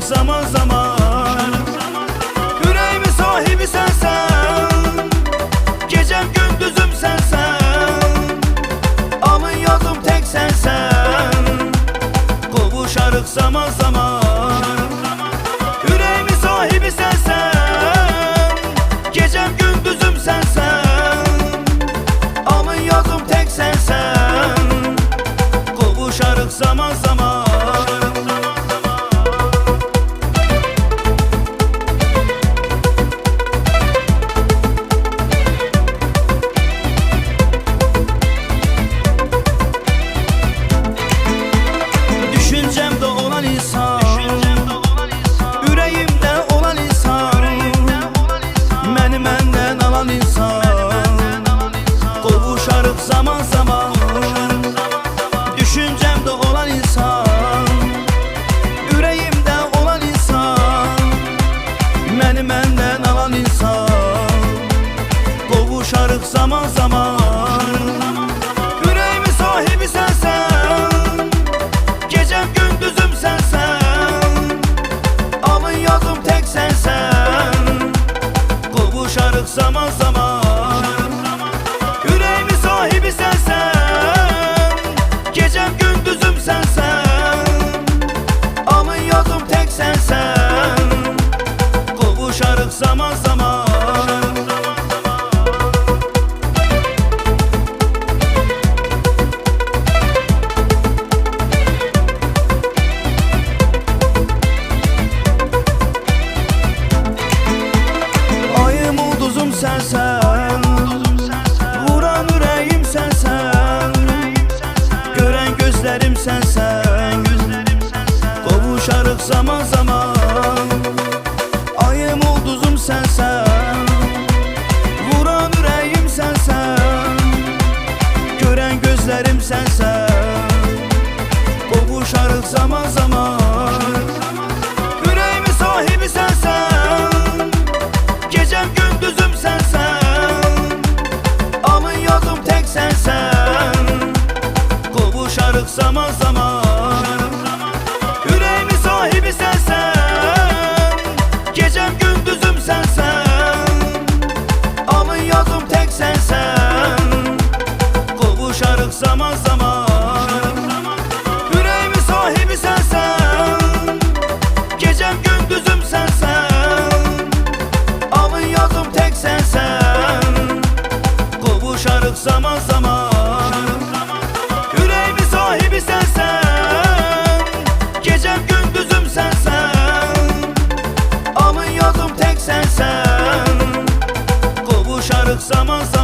Zaman zaman Koşarım zaman zaman. Düşüncemde olan insan Yüreğimde olan insan. Beni menden alan insan. Kovuşarık zaman zaman. bak zaman zaman. Ayım ulduzum sensen Vuran yüreğim sensen Gören gözlerim sensen Kovuşarız zaman zaman. sensação. zaman zaman